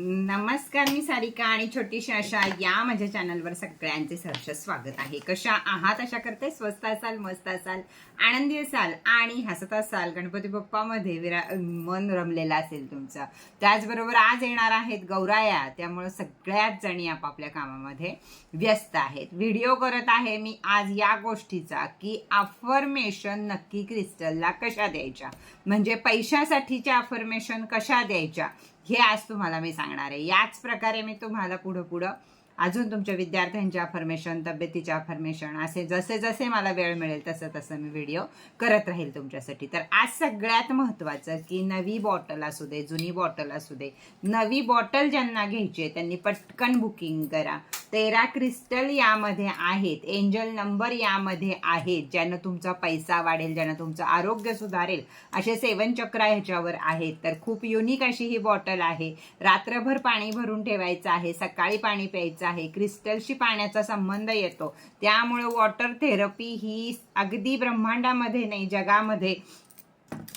नमस्कार मी सारिका आणि छोटीशी अशा या माझ्या चॅनलवर सगळ्यांचे सहर्ष स्वागत आहे. कशा आहात? अशा करते. स्वस्त असाल मस्त असाल आनंदी असाल आणि हसत असाल गणपती बाप्पामध्ये विरा मन रमलेलं असेल तुमचं. त्याचबरोबर आज येणार आहेत गौराया. त्यामुळं सगळ्याच जणी आपापल्या कामामध्ये व्यस्त आहेत. व्हिडिओ करत आहे मी आज या गोष्टीचा की अफर्मेशन नक्की क्रिस्टलला कशा द्यायच्या? म्हणजे पैशासाठीच्या अफर्मेशन कशा द्यायच्या? हे आज तुम्हाला मी सांगणार आहे. याच प्रकारे मी तुम्हाला पुढं पुढं अजून तुमच्या विद्यार्थ्यांच्या अफर्मेशन तब्येतीच्या अफर्मेशन असे जसे जसे मला वेळ मिळेल तसं तसं मी व्हिडिओ करत राहील तुमच्यासाठी. तर आज सगळ्यात महत्त्वाचं की नवी बॉटल असू दे जुनी बॉटल असू दे नवी बॉटल ज्यांना घ्यायची आहे त्यांनी पटकन बुकिंग करा. तेरा क्रिस्टल यामध्ये आहेत एंजल नंबर यामध्ये आहेत ज्यानं तुमचा पैसा वाढेल ज्यानं तुमचं आरोग्य सुधारेल असे सेवन चक्र ह्याच्यावर आहेत. तर खूप युनिक अशी ही बॉटल आहे. रात्रभर पाणी भरून ठेवायचं आहे सकाळी पाणी प्यायचं आहे क्रिस्टलशी पाण्याचा संबंध येतो. त्यामुळे वॉटर थेरपी ही अगदी ब्रह्मांडामध्ये नाही जगामध्ये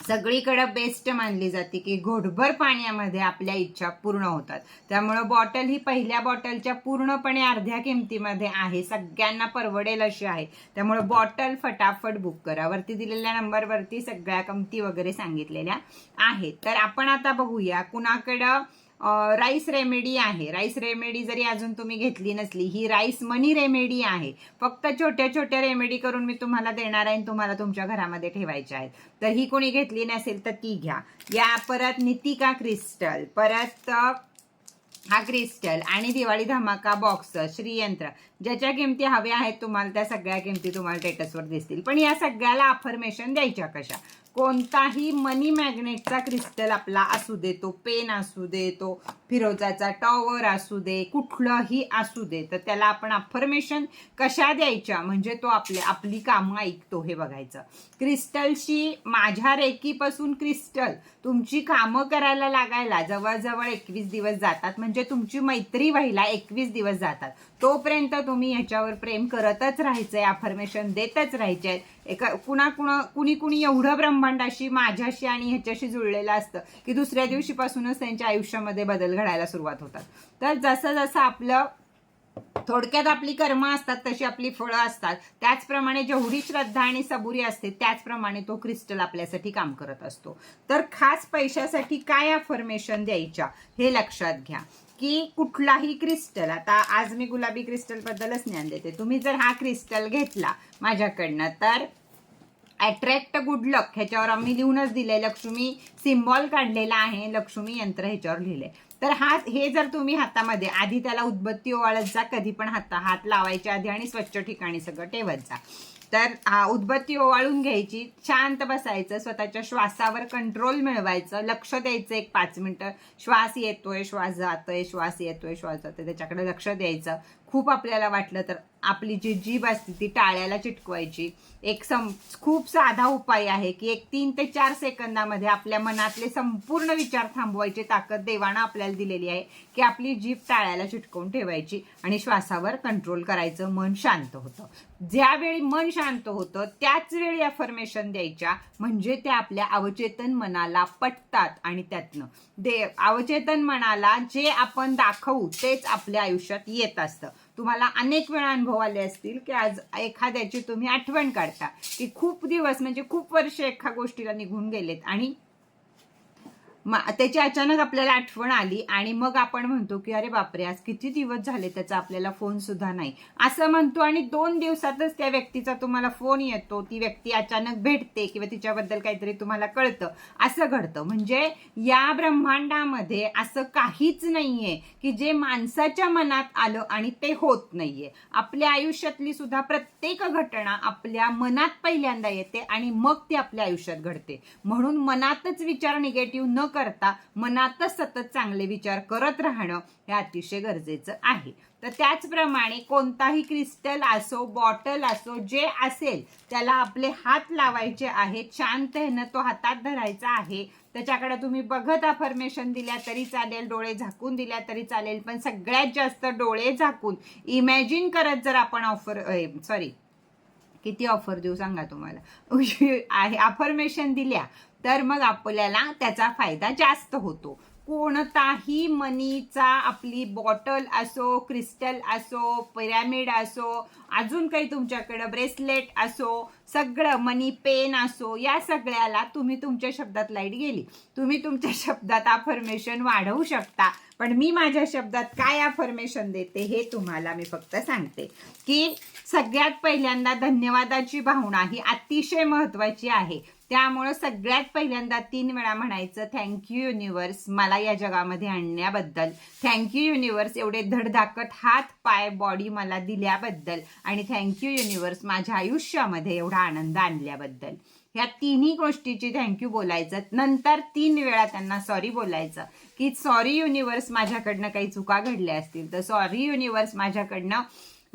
सगळीकडे बेस्ट मानली जाते की घोटभर पाण्यामध्ये आपल्या इच्छा पूर्ण होतात. त्यामुळं बॉटल ही पहिल्या बॉटलच्या पूर्णपणे अर्ध्या किमतीमध्ये आहे. सगळ्यांना परवडेल अशी आहे. त्यामुळं बॉटल फटाफट बुक करा. वरती दिलेल्या नंबरवरती सगळ्या किमती वगैरे सांगितलेल्या आहेत. तर आपण आता बघूया कुणाकडं राईस रेमेडी आहे. राईस रेमेडी जरी अजून तुम्ही घेतली नसली ही राईस मनी रेमेडी आहे. फक्त छोट्या छोट्या रेमेडी करून मी तुम्हाला देणार आहे आणि तुम्हाला तुमच्या घरामध्ये ठेवायच्या आहेत. तर ही कोणी घेतली नसेल तर ती घ्या. या परत नितिका क्रिस्टल परत हा क्रिस्टल आणि दिवाळी धमाका बॉक्स श्रीयंत्र. ज्याच्या किमती हव्या आहेत तुम्हाला त्या सगळ्या किमती तुम्हाला स्टेटसवर दिसतील. पण या सगळ्याला अफर्मेशन द्यायच्या कशा? कोणताही मनी मॅग्नेटचा क्रिस्टल आपला असू दे तो पेन असू दे तो फिरोजाचा टॉवर असू दे कुठलंही असू दे तर त्याला आपण अफर्मेशन कशा द्यायच्या? म्हणजे तो आपले आपली कामं ऐकतो हे बघायचं. क्रिस्टलशी माझ्या रेकीपासून क्रिस्टल तुमची कामं करायला लागायला जवळजवळ एकवीस दिवस जातात. म्हणजे तुमची मैत्री व्हायला एकवीस दिवस जातात. तोपर्यंत तुम्ही ह्याच्यावर प्रेम करतच राहायचंय अफर्मेशन देतच राहायचे एका कुणा कुणा कुणी कुणी एवढं ब्रह्मांडाशी माझ्याशी आणि ह्याच्याशी जुळलेलं असतं की दुसऱ्या दिवशीपासूनच त्यांच्या आयुष्यामध्ये बदल घडायला सुरुवात होतात. तर जसं जसं आपलं थोडक्यात आपली कर्म असतात तशी आपली फळं असतात. त्याचप्रमाणे जेवढी श्रद्धा आणि सबुरी असते त्याचप्रमाणे तो क्रिस्टल आपल्यासाठी काम करत असतो. तर खास पैशासाठी काय अफर्मेशन द्यायच्या हे लक्षात घ्या. की कुठलाही क्रिस्टल आता आज मी गुलाबी क्रिस्टल बद्दलच ज्ञान देते. तुम्ही जर हा क्रिस्टल घेतला माझ्याकडनं तर अट्रॅक्ट गुड लक ह्याच्यावर आम्ही लिहूनच दिले लक्ष्मी सिम्बॉल काढलेला आहे लक्ष्मी यंत्र ह्याच्यावर लिहिले तर हा हे जर तुम्ही हातामध्ये आधी त्याला उदबत्ती ओवाळत जा कधी पण हाता हात लावायच्या आधी आणि स्वच्छ ठिकाणी सगळं ठेवत जा. तर उदबत्ती ओवाळून घ्यायची शांत बसायचं स्वतःच्या श्वासावर कंट्रोल मिळवायचं लक्ष द्यायचं एक पाच मिनटं. श्वास येतोय श्वास जातोय श्वास येतोय श्वास जातोय त्याच्याकडे लक्ष द्यायचं. खूप आपल्याला वाटलं तर आपली जी जीभ असते ती टाळ्याला चिटकवायची. एक सम खूप साधा उपाय आहे की एक तीन ते चार सेकंदामध्ये आपल्या मनातले संपूर्ण विचार थांबवायची ताकद देवानं आपल्याला दिलेली आहे की आपली जीभ टाळ्याला चिटकवून ठेवायची आणि श्वासावर कंट्रोल करायचं मन शांत होतं. ज्यावेळी मन शांत होतं त्याच वेळी अफर्मेशन द्यायच्या. म्हणजे त्या आपल्या अवचेतन मनाला पटतात आणि त्यातनं. दे अवचेतन मनाला जे आपण दाखवू तेच आपल्या आयुष्यात येत असतं. तुम्हाला अनेक वेळा अनुभव आले असतील की आज एखाद्याची तुम्ही आठवण काढता. की खूप दिवस म्हणजे खूप वर्ष एका गोष्टीला निघून गेलेत आणि त्याची अचानक आपल्याला आठवण आली आणि मग आपण म्हणतो की अरे बापरे आज किती दिवस झाले त्याचा आपल्याला फोन सुद्धा नाही. असं म्हणतो आणि दोन दिवसातच त्या व्यक्तीचा तुम्हाला फोन येतो ती व्यक्ती अचानक भेटते किंवा तिच्याबद्दल काहीतरी तुम्हाला कळतं. असं घडतं. म्हणजे या ब्रह्मांडामध्ये असं काहीच नाहीये की जे माणसाच्या मनात आलं आणि ते होत नाहीये. आपल्या आयुष्यातली सुद्धा प्रत्येक घटना आपल्या मनात पहिल्यांदा येते आणि मग ती आपल्या आयुष्यात घडते. म्हणून मनातच विचार निगेटिव्ह न करता मनातच सतत चांगले विचार करत राहणं हे अतिशय गरजेचं आहे. तर त्याचप्रमाणे कोणताही क्रिस्टल असो बॉटल असो जे असेल त्याला आपले हात लावायचे आहेत शांत ह्यानं तो हातात धरायचा आहे. त्याच्याकडे तुम्ही बघत अफर्मेशन दिल्या तरी चालेल डोळे झाकून दिल्या तरी चालेल पण सगळ्यात जास्त डोळे झाकून इमॅजिन करत जर आपण ऑफर सॉरी किती ऑफर देऊ सांगा तुम्हाला? आहे अफर्मेशन दिल्या तर मग आपल्याला त्याचा फायदा जास्त होतो. कोणताही मनीचा आपली बॉटल असो क्रिस्टल असो पिरॅमिड असो अजून काही तुमच्याकडं ब्रेसलेट असो सगळं मनी पेन असो या सगळ्याला तुम्ही तुमच्या शब्दात लाइट गेली. तुम्ही तुमच्या शब्दात अफर्मेशन वाढवू शकता. पण मी माझ्या शब्दात काय अफर्मेशन देते हे तुम्हाला मी फक्त सांगते की सगळ्यात पहिल्यांदा धन्यवादाची भावना ही अतिशय महत्वाची आहे. त्यामुळं सगळ्यात पहिल्यांदा तीन वेळा म्हणायचं थँक्यू युनिवर्स मला या जगामध्ये आणण्याबद्दल. थँक्यू युनिवर्स एवढे धडधाकट हात पाय बॉडी मला दिल्याबद्दल. आणि थँक्यू युनिवर्स माझ्या आयुष्यामध्ये एवढा आनंद आणल्याबद्दल. ह्या तिन्ही गोष्टीची थँक्यू बोलायचं. नंतर तीन वेळा त्यांना सॉरी बोलायचं. की सॉरी युनिवर्स माझ्याकडनं काही चुका घडल्या असतील. तर सॉरी युनिवर्स माझ्याकडनं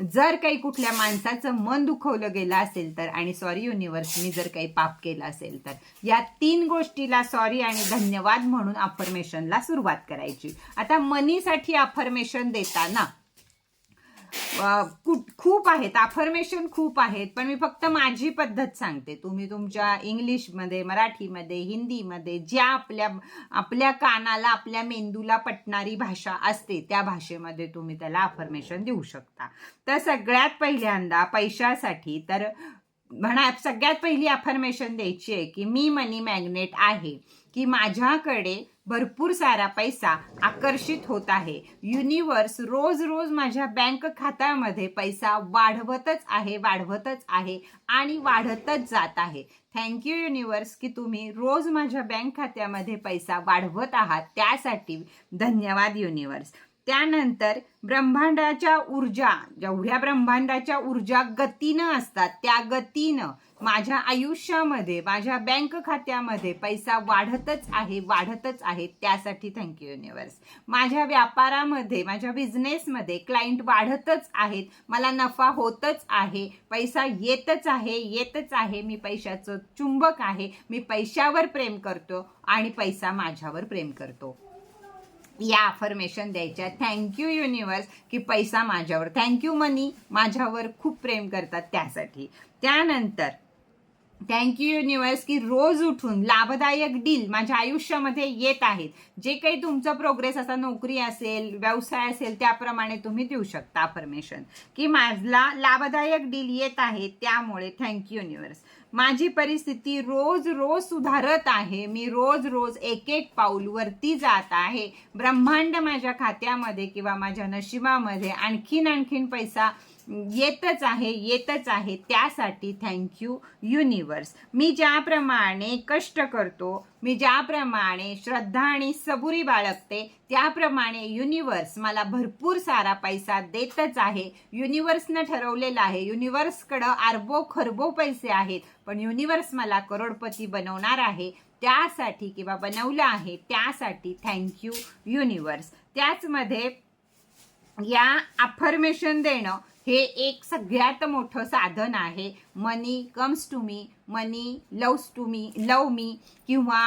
जर काही कुठल्या माणसाचं मन दुखवलं गेलं असेल तर आणि सॉरी युनिव्हर्सनी मी जर काही पाप केलं असेल तर या तीन गोष्टीला सॉरी आणि धन्यवाद म्हणून अफर्मेशनला सुरुवात करायची. आता मनीसाठी अफर्मेशन देताना खूप आहेत. अफर्मेशन खूप आहेत. पण मी फक्त माझी पद्धत सांगते. तुम्ही तुमच्या इंग्लिशमध्ये मराठीमध्ये हिंदीमध्ये ज्या आपल्या आपल्या कानाला आपल्या मेंदूला पटणारी भाषा असते त्या भाषेमध्ये तुम्ही त्याला अफर्मेशन देऊ शकता. तर सगळ्यात पहिल्यांदा पैशासाठी तर म्हणा सगळ्यात पहिली अफर्मेशन द्यायची आहे की मी मनी मॅग्नेट आहे की माझ्याकडे भरपूर सारा पैसा आकर्षित होत आहे. युनिवर्स रोज रोज माझ्या बँक खात्यामध्ये पैसा वाढवतच आहे वाढवतच आहे आणि वाढतच जात आहे. थँक्यू युनिवर्स की तुम्ही रोज माझ्या बँक खात्यामध्ये पैसा वाढवत आहात. त्यासाठी धन्यवाद युनिवर्स त्यानंतर ब्रह्मांडाच्या ऊर्जा जेवढ्या ब्रह्मांडाच्या ऊर्जा गतीनं असतात त्या गतीनं माझ्या आयुष्यामध्ये माझ्या बँक खात्यामध्ये पैसा वाढतच आहे वाढतच आहे. त्यासाठी थँक्यू युनिवर्स माझ्या व्यापारामध्ये माझ्या बिझनेसमध्ये क्लायंट वाढतच आहेत. मला नफा होतच आहे. पैसा येतच आहे येतच आहे. मी पैशाचं चुंबक आहे. मी पैशावर प्रेम करतो आणि पैसा माझ्यावर प्रेम करतो. या अफर्मेशन द्यायच्या. थँक्यू युनिवर्स की पैसा माझ्यावर थँक्यू मनी माझ्यावर खूप प्रेम करतात त्यासाठी. त्यानंतर थँक्यू युनिवर्स की रोज उठून लाभदायक डील माझ्या आयुष्यामध्ये येत आहेत. जे काही तुमचं प्रोग्रेस असा नोकरी असेल व्यवसाय असेल त्याप्रमाणे तुम्ही देऊ शकता परमिशन की माझला लाभदायक डील येत आहे त्यामुळे थँक्यू युनिवर्स माझी परिस्थिती रोज रोज सुधारत आहे. मी रोज रोज एक एक पाऊल वरती जात आहे. ब्रह्मांड माझ्या खात्यामध्ये किंवा माझ्या नशिबामध्ये आणखीन आणखीन पैसा येतच आहे येतच आहे. त्यासाठी थँक्यू युनिवर्स मी ज्याप्रमाणे कष्ट करतो मी ज्याप्रमाणे श्रद्धा आणि सबुरी बाळगते त्याप्रमाणे युनिवर्स मला भरपूर सारा पैसा देतच आहे. युनिवर्सनं ठरवलेलं आहे. युनिवर्सकडं अरबो खरबो पैसे आहेत पण युनिवर्स मला करोडपती बनवणार आहे. त्यासाठी किंवा बनवलं आहे त्यासाठी थँक्यू युनिवर्स त्याचमध्ये या अफर्मेशन देणं हे एक सगळ्यात मोठं साधन आहे. Money comes to me money loves to me love me किंवा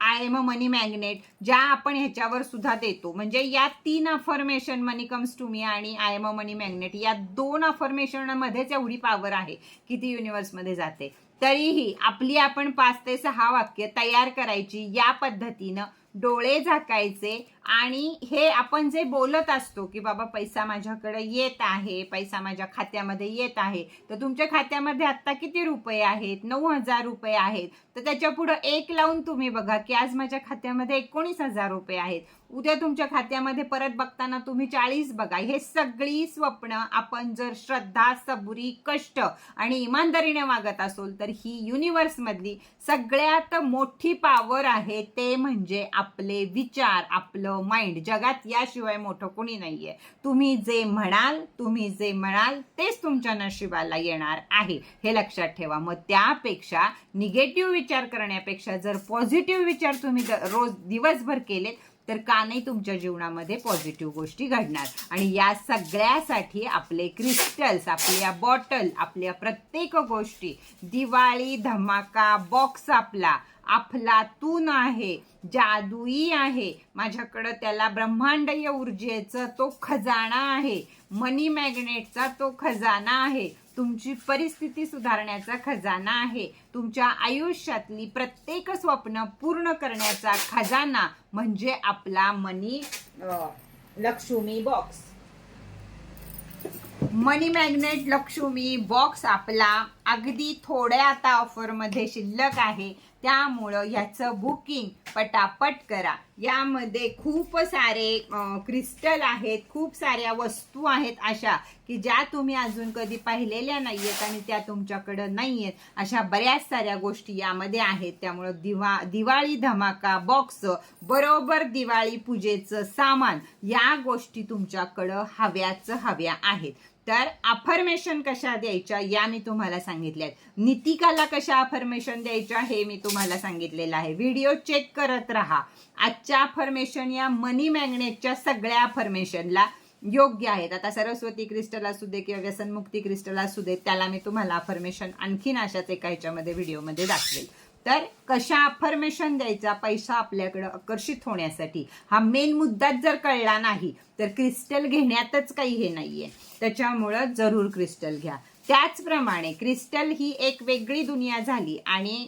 I am a money magnet ज्या आपण ह्याच्यावर सुद्धा देतो. म्हणजे या तीन affirmation money comes to me आणि I am a money magnet या दोन अफर्मेशनमध्येच एवढी पॉवर आहे की ती युनिवर्समध्ये जाते. तरीही आपली आपण पाच ते सहा वाक्य तयार करायची या पद्धतीनं डोळे झाकायचे आणि हे आपण जे बोलत असतो की बाबा पैसा माझ्याकडे येत आहे पैसा माझ्या खात्यामध्ये येत आहे तर तुमच्या खात्यामध्ये आत्ता किती रुपये आहेत? नऊ हजार रुपये आहेत. तर त्याच्या पुढं एक लावून तुम्ही बघा की आज माझ्या खात्यामध्ये एकोणीस हजार रुपये आहेत. उद्या तुमच्या खात्यामध्ये परत बघताना तुम्ही चाळीस बघा. हे सगळी स्वप्न आपण जर श्रद्धा सबुरी कष्ट आणि इमानदारीने वागत असोल तर ही युनिव्हर्समधली सगळ्यात मोठी पॉवर आहे ते म्हणजे आपले विचार आपलं माइंड जगात याशिवाय मोठं कोणी नाहीये. तुम्ही जे म्हणाल तुम्ही जे म्हणाल तेच तुमच्या नशिबाला येणार आहे. हे लक्षात ठेवा. मग त्यापेक्षा निगेटिव्ह विचार करण्यापेक्षा जर पॉझिटिव्ह विचार तुम्ही रोज दिवसभर केलेत तर का नाही तुमच्या जीवनामध्ये पॉझिटिव्ह गोष्टी घडणार? आणि या सगळ्यासाठी आपले क्रिस्टल्स आपल्या बॉटल आपल्या प्रत्येक गोष्टी दिवाळी धमाका बॉक्स आपला अफलातून आहे जादुई आहे. माझ्याकडं त्याला ब्रह्मांडीय ऊर्जेचा तो खजाना आहे. मनी मॅग्नेटचा तो खजाना आहे. तुमची परिस्थिती सुधारण्याचा खजाना आहे. तुमच्या आयुष्यातली प्रत्येक स्वप्न पूर्ण करण्याचा खजाना म्हणजे आपला money Lakshmi box. Money magnet Lakshmi box आपला अगदी थोड्या आता ऑफरमध्ये शिल्लक आहे. त्यामुळं ह्याचं बुकिंग पटापट करा. यामध्ये खूप सारे क्रिस्टल आहेत खूप साऱ्या वस्तू आहेत अशा की ज्या तुम्ही अजून कधी पाहिलेल्या नाहीयेत आणि त्या तुमच्याकडं नाहीयेत. अशा बऱ्याच साऱ्या गोष्टी यामध्ये आहेत. त्यामुळं दिवा दिवाळी धमाका बॉक्स बरोबर दिवाळी पूजेचं सामान या गोष्टी तुमच्याकडं हव्याच हव्या आहेत. तर अफर्मेशन कशा द्यायच्या या मी तुम्हाला सांगितल्या नितिकाला कशा अफर्मेशन द्यायच्या हे मी तुम्हाला सांगितलेलं आहे. व्हिडिओ चेक करत राहा. आजच्या अफर्मेशन या मनी मॅग्नेटच्या सगळ्या अफर्मेशनला योग्य आहेत. आता सरस्वती क्रिस्टल असू दे किंवा व्यसनमुक्ती क्रिस्टल असू दे त्याला मी तुम्हाला अफर्मेशन आणखीन अशाच एका ह्याच्यामध्ये व्हिडिओमध्ये दाखवेल. तर कशा अफर्मेशन द्यायचा पैसा आपल्याकडं आकर्षित होण्यासाठी? हा मेन मुद्दाच जर कळला नाही तर क्रिस्टल घेण्यातच काही हे नाहीये. त्याच्यामुळं जरूर क्रिस्टल घ्या. त्याचप्रमाणे क्रिस्टल ही एक वेगळी दुनिया झाली आणि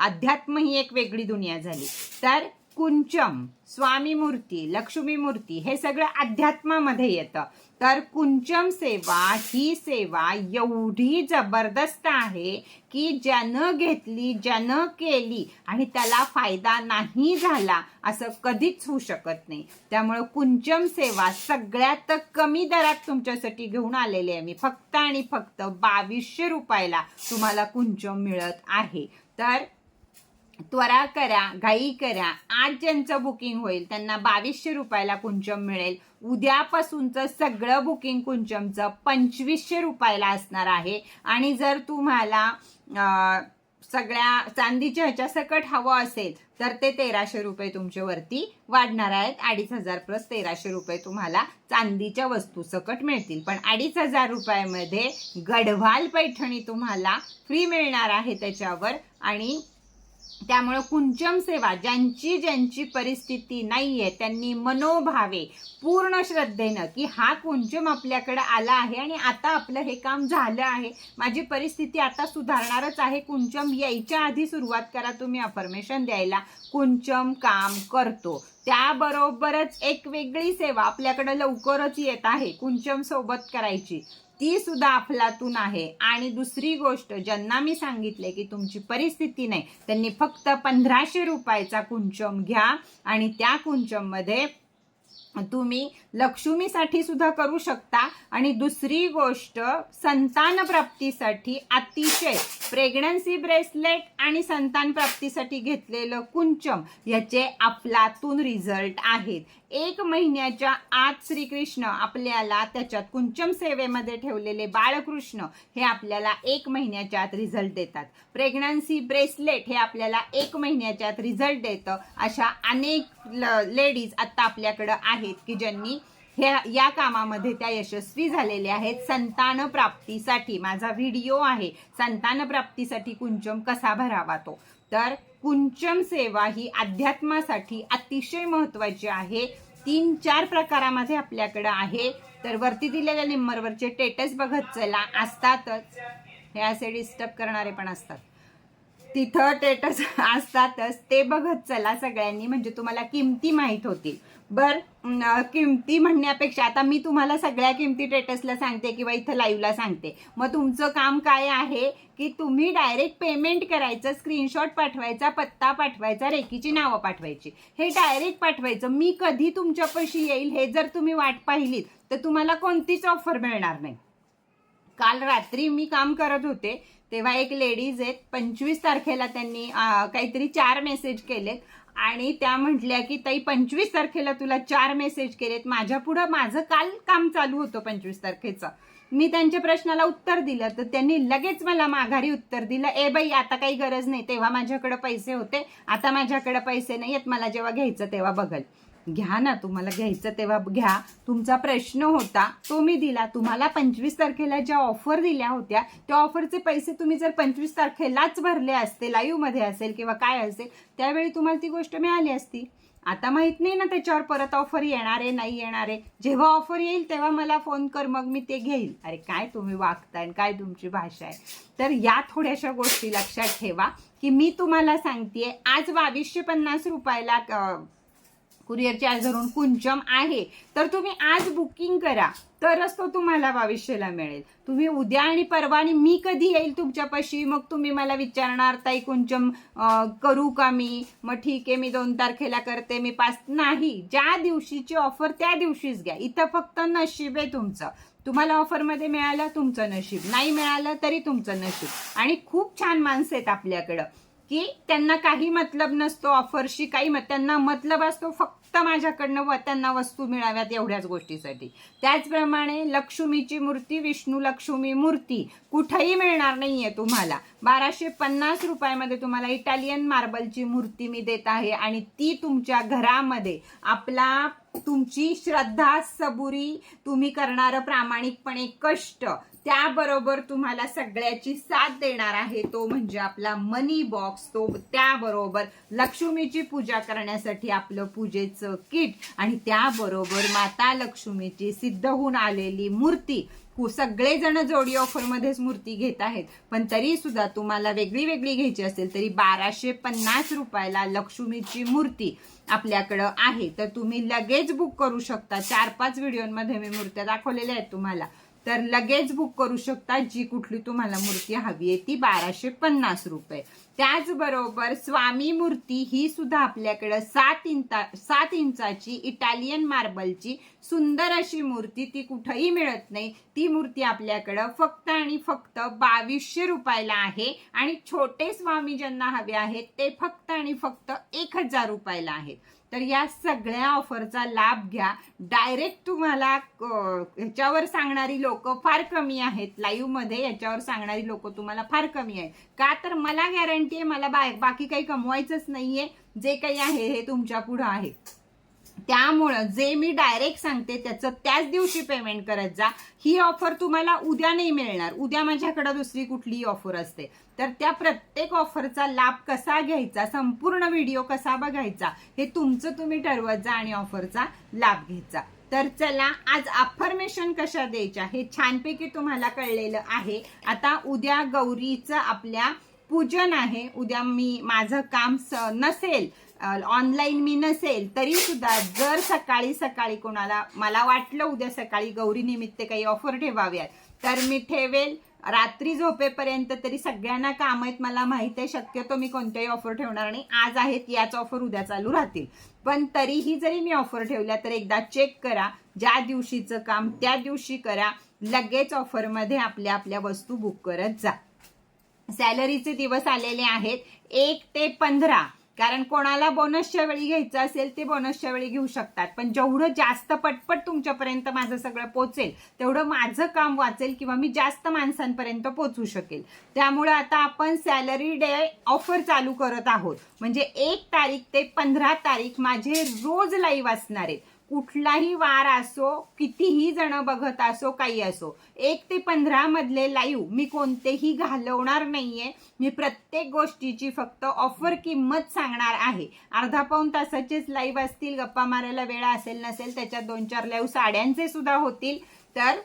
अध्यात्म ही एक वेगळी दुनिया झाली. तर कुंचम स्वामी मूर्ती लक्ष्मी मूर्ती हे सगळं अध्यात्मामध्ये येतं. तर कुंचम सेवा ही सेवा एवढी जबरदस्त आहे की ज्यानं घेतली ज्यानं केली आणि त्याला फायदा नाही झाला असं कधीच होऊ शकत नाही. त्यामुळं कुंचम सेवा सगळ्यात कमी दरात तुमच्यासाठी घेऊन आलेले आहे मी. फक्त आणि फक्त बावीसशे रुपयाला तुम्हाला कुंचम मिळत आहे. तर त्वरा करा घाई करा. आज ज्यांचं बुकिंग होईल त्यांना बावीसशे रुपयाला कुंचम मिळेल. उद्यापासूनचं सगळं बुकिंग कुंचमचं पंचवीसशे रुपयाला असणार आहे. आणि जर तुम्हाला सगळ्या चांदीच्या ह्याच्या सकट हवं असेल तर ते तेराशे रुपये तुमच्यावरती वाढणार आहेत. अडीच हजार प्लस तेराशे रुपये तुम्हाला चांदीच्या वस्तू सकट मिळतील. पण अडीच हजार रुपयामध्ये गढवाल पैठणी तुम्हाला फ्री मिळणार आहे त्याच्यावर. आणि त्यामुळं कुंचम सेवा ज्यांची ज्यांची परिस्थिती नाही आहे त्यांनी मनोभावे पूर्ण श्रद्धेनं की हा कुंचम आपल्याकडे आला आहे आणि आता आपलं हे काम झालं आहे. माझी परिस्थिती आता सुधारणारच आहे. कुंचम यायच्या आधी सुरुवात करा तुम्ही अफर्मेशन द्यायला. कुंचम काम करतो. त्याबरोबरच एक वेगळी सेवा आपल्याकडे लवकरच येत आहे. कुंचम सोबत करायची. ती सुद्धा अफलातून आहे. आणि दुसरी गोष्ट ज्यांना मी सांगितले की तुमची परिस्थिती नाही त्यांनी फक्त पंधराशे रुपयाचा कुंचम घ्या आणि त्या कुंचममध्ये तुम्ही लक्ष्मीसाठी सुद्धा करू शकता. आणि दुसरी गोष्ट संतान प्राप्तीसाठी अतिशय प्रेग्नन्सी ब्रेसलेट आणि संतान प्राप्तीसाठी घेतलेलं कुंचम याचे अफलातून रिझल्ट आहेत. एक महिन्याच्या आत श्रीकृष्ण आपल्याला त्याच्यात कुंचम सेवेमध्ये ठेवलेले बाळकृष्ण हे आपल्याला एक महिन्याच्या आत रिझल्ट देतात. प्रेग्नन्सी ब्रेसलेट हे आपल्याला एक महिन्याच्या आत रिझल्ट देतं. अशा अनेक लेडीज आता आपल्याकडं आहेत की ज्यांनी ह्या या कामामध्ये त्या यशस्वी झालेल्या आहेत. संतान प्राप्तीसाठी माझा व्हिडिओ आहे. संतान प्राप्तीसाठी कुंचम कसा भरावा तो? तर कुंचम सेवा ही अध्यात्मासाठी अतिशय महत्वाची आहे. तीन चार प्रकारामध्ये आपल्याकडे आहे. तर वरती दिलेल्या नंबरवरचे टेटस बघत चला. असतातच. हे असे डिस्टर्ब करणारे पण असतात. तिथं टेटस असतातच. ते बघत चला सगळ्यांनी. म्हणजे तुम्हाला किमती माहीत होतील. बर किमती म्हणण्यापेक्षा आता मी तुम्हाला सगळ्या किमती टेटसला सांगते किंवा इथं लाईव्हला सांगते. मग तुमचं काम काय आहे की तुम्ही डायरेक्ट पेमेंट करायचं स्क्रीनशॉट पाठवायचा पत्ता पाठवायचा रेकीची नावं पाठवायची. हे डायरेक्ट पाठवायचं. मी कधी तुमच्यापाशी येईल हे जर तुम्ही वाट पाहिलीत तर तुम्हाला कोणतीच ऑफर मिळणार नाही. काल रात्री मी काम करत होते तेव्हा एक लेडीज आहेत पंचवीस तारखेला त्यांनी काहीतरी चार मेसेज केलेत. आणि त्या म्हटल्या की ताई पंचवीस तारखेला तुला चार मेसेज केलेत. माझ्या पुढं माझं काल काम चालू होतं पंचवीस तारखेचं. मी त्यांच्या प्रश्नाला उत्तर दिलं. तर त्यांनी लगेच मला माघारी उत्तर दिलं. ए बाई आता काही गरज नाही. तेव्हा माझ्याकडे पैसे होते. आता माझ्याकडे पैसे नाही आहेत. मला जेव्हा घ्यायचं तेव्हा बघल. घ्या ना तुम्हाला घ्यायचं तेव्हा घ्या. तुमचा प्रश्न होता तो मी दिला. तुम्हाला पंचवीस तारखेला ज्या ऑफर दिल्या होत्या त्या ऑफरचे पैसे तुम्ही जर पंचवीस तारखेलाच भरले असते लाईव्हमध्ये असेल किंवा काय असेल त्यावेळी तुम्हाला ती गोष्ट मिळाली असती. आता माहीत नाही ना त्याच्यावर परत ऑफर येणार आहे नाही येणार आहे. जेव्हा ऑफर येईल तेव्हा मला फोन कर मग मी ते घेईल. अरे काय तुम्ही वागताय काय तुमची भाषा आहे. तर या थोड्याशा गोष्टी लक्षात ठेवा की मी तुम्हाला सांगतेय आज बावीसशे पन्नास रुपयाला कुरिअर चार्ज धरून कुंचम आहे. तर तुम्ही आज बुकिंग करा. तरच तो तुम्हाला बावीसशेला मिळेल. तुम्ही उद्या आणि परवा मी कधी येईल तुमच्यापाशी? मग तुम्ही मला विचारणार ताई कुंचम करू का मी? मग ठीक आहे मी दोन तारखेला करते मी पाच नाही. ज्या दिवशीची ऑफर त्या दिवशीच घ्या. इथं फक्त नशीब आहे तुमचं. तुम्हाला ऑफरमध्ये मिळालं तुमचं नशीब. नाही मिळालं तरी तुमचं नशीब. आणि खूप छान माणसं आहेत आपल्याकडं. की त्यांना काही मतलब नसतो ऑफरशी काही मत त्यांना मतलब असतो फक्त माझ्याकडनं व त्यांना वस्तू मिळाव्यात एवढ्याच गोष्टीसाठी. त्याचप्रमाणे लक्ष्मीची मूर्ती विष्णू लक्ष्मी मूर्ती कुठेही मिळणार नाहीये तुम्हाला. बाराशे पन्नास रुपयामध्ये तुम्हाला इटालियन मार्बलची मूर्ती मी देत आहे आणि ती तुमच्या घरामध्ये आपला तुमची श्रद्धा सबुरी तुम्ही करणारं प्रामाणिकपणे कष्ट त्याबरोबर तुम्हाला सगळ्याची साथ देणार आहे तो म्हणजे आपला मनी बॉक्स तो त्याबरोबर लक्ष्मीची पूजा करण्यासाठी आपलं पूजेचं किट आणि त्याबरोबर माता लक्ष्मीची सिद्ध होऊन आलेली मूर्ती. सगळेजण जोडी ऑफरमध्येच मूर्ती घेत आहेत. पण तरी सुद्धा तुम्हाला वेगळी वेगळी घ्यायची असेल तरी बाराशे पन्नास रुपयाला लक्ष्मीची मूर्ती आपल्याकडं आहे. तर तुम्ही लगेच बुक करू शकता. चार पाच व्हिडिओमध्ये मी मूर्त्या दाखवलेल्या आहेत तुम्हाला. तर लगेच बुक करू शकता जी कुठली तुम्हाला मूर्ती हवी आहे ती बाराशे पन्नास रुपये. त्याचबरोबर स्वामी मूर्ती ही सुद्धा आपल्याकडं सात इंचा सात इंचाची इटालियन मार्बलची सुंदर अशी मूर्ती ती कुठंही मिळत नाही. ती मूर्ती आपल्याकडं फक्त आणि फक्त बावीसशे रुपयाला आहे आणि छोटे स्वामी ज्यांना हवे आहेत ते फक्त आणि फक्त एक हजार रुपयाला आहेत. तर या सगळ्या ऑफरचा लाभ घ्या. डायरेक्ट तुम्हाला ह्याच्यावर सांगणारी लोक फार कमी आहेत. लाईव्हमध्ये याच्यावर सांगणारी लोक तुम्हाला फार कमी आहेत. का तर मला गॅरंटी आहे मला बा- बाकी काही कमवायचंच नाहीये. जे काही आहे हे तुमच्या पुढं आहे. त्यामुळं जे मी डायरेक्ट सांगते त्याचं त्याच दिवशी पेमेंट करत जा. ही ऑफर तुम्हाला उद्या नाही मिळणार. उद्या माझ्याकडे दुसरी कुठलीही ऑफर असते. तर त्या प्रत्येक ऑफरचा लाभ कसा घ्यायचा संपूर्ण व्हिडिओ कसा बघायचा हे तुमचं तुम्ही ठरवत जा आणि ऑफरचा लाभ घ्यायचा. तर चला आज अफर्मेशन कशा द्यायच्या हे छानपैकी तुम्हाला कळलेलं आहे. आता उद्या गौरीचं आपल्या पूजन आहे. उद्या मी माझं काम स- नसेल ऑनलाईन मी नसेल तरी सुद्धा जर सकाळी सकाळी कोणाला मला वाटलं उद्या सकाळी गौरी निमित्त काही ऑफर ठेवाव्यात तर मी ठेवेल. रात्री झोपेपर्यंत तरी सगळ्यांना काम आहेत मला माहीत आहे शक्यतो मी कोणत्याही ऑफर ठेवणार नाही. आज आहेत याच ऑफर उद्या चालू राहतील. पण तरीही जरी मी ऑफर ठेवल्या तर एकदा चेक करा. ज्या दिवशीचं काम त्या दिवशी करा. लगेच ऑफरमध्ये आपल्या आपल्या वस्तू बुक करत जा. सॅलरीचे दिवस आलेले आहेत एक ते पंधरा. कारण कोणाला बोनसच्या वेळी घ्यायचं असेल ते बोनसच्या वेळी घेऊ शकतात. पण जेवढं जास्त पटपट तुमच्यापर्यंत माझं सगळं पोचेल तेवढं माझं काम वाचेल किंवा मी जास्त माणसांपर्यंत पोचू शकेल. त्यामुळे आता आपण सॅलरी डे ऑफर चालू करत आहोत. म्हणजे एक तारीख ते पंधरा तारीख माझे रोज लाईव्ह असणार आहेत. कुठलाही वार असो कितीही जण बघत असो काही असो एक ते पंधरा मधले लाईव्ह मी कोणतेही घालवणार नाहीये. मी प्रत्येक गोष्टीची फक्त ऑफर किंमत सांगणार आहे. अर्धा पाऊन तासाचेच लाईव्ह असतील गप्पा मारायला वेळ असेल नसेल त्याच्यात दोन चार लाईव्ह साड्यांचे सुद्धा होतील. तर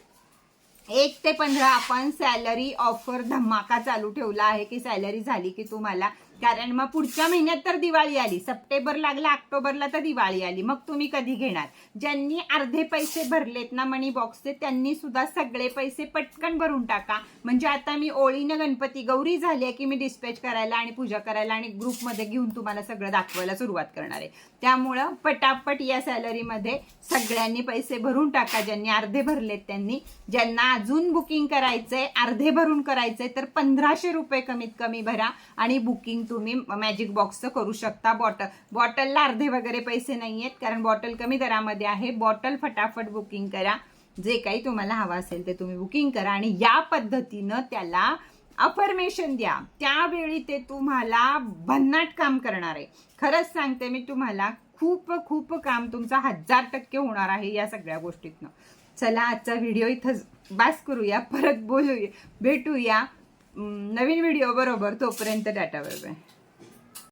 एक ते पंधरा आपण सॅलरी ऑफर धमाका चालू ठेवला आहे की सॅलरी झाली की तुम्हाला कारण मग पुढच्या महिन्यात तर दिवाळी आली. सप्टेंबर लागला ऑक्टोबरला तर दिवाळी आली. मग तुम्ही कधी घेणार? ज्यांनी अर्धे पैसे भरलेत ना मनी बॉक्सचे त्यांनी सुद्धा सगळे पैसे पटकन भरून टाका. म्हणजे आता मी ओळीनं गणपती गौरी झाली आहे की मी डिस्पॅच करायला आणि पूजा करायला आणि ग्रुपमध्ये घेऊन तुम्हाला सगळं दाखवायला सुरुवात करणार आहे. त्यामुळं पटापट या सॅलरीमध्ये सगळ्यांनी पैसे भरून टाका. ज्यांनी अर्धे भरलेत त्यांनी. ज्यांना अजून बुकिंग करायचंय अर्धे भरून करायचंय तर पंधराशे रुपये कमीत कमी भरा आणि बुकिंग तुम्ही मॅजिक बॉक्सचं करू शकता. बॉटल बॉटलला अर्धे वगैरे पैसे नाही आहेत कारण बॉटल कमी दरामध्ये आहे. बॉटल फटाफट बुकिंग करा. जे काही तुम्हाला हवं असेल ते तुम्ही बुकिंग करा. आणि या पद्धतीनं त्याला अफर्मेशन द्या. त्यावेळी ते तुम्हाला भन्नाट काम करणार आहे. खरंच सांगते मी तुम्हाला खूप खूप काम तुमचा हजार टक्के होणार आहे या सगळ्या गोष्टीतनं. चला आजचा व्हिडिओ इथं बास करूया. परत बोलूया भेटूया. नवीन व्हिडिओ बरोबर तोपर्यंत डाटा बरोबर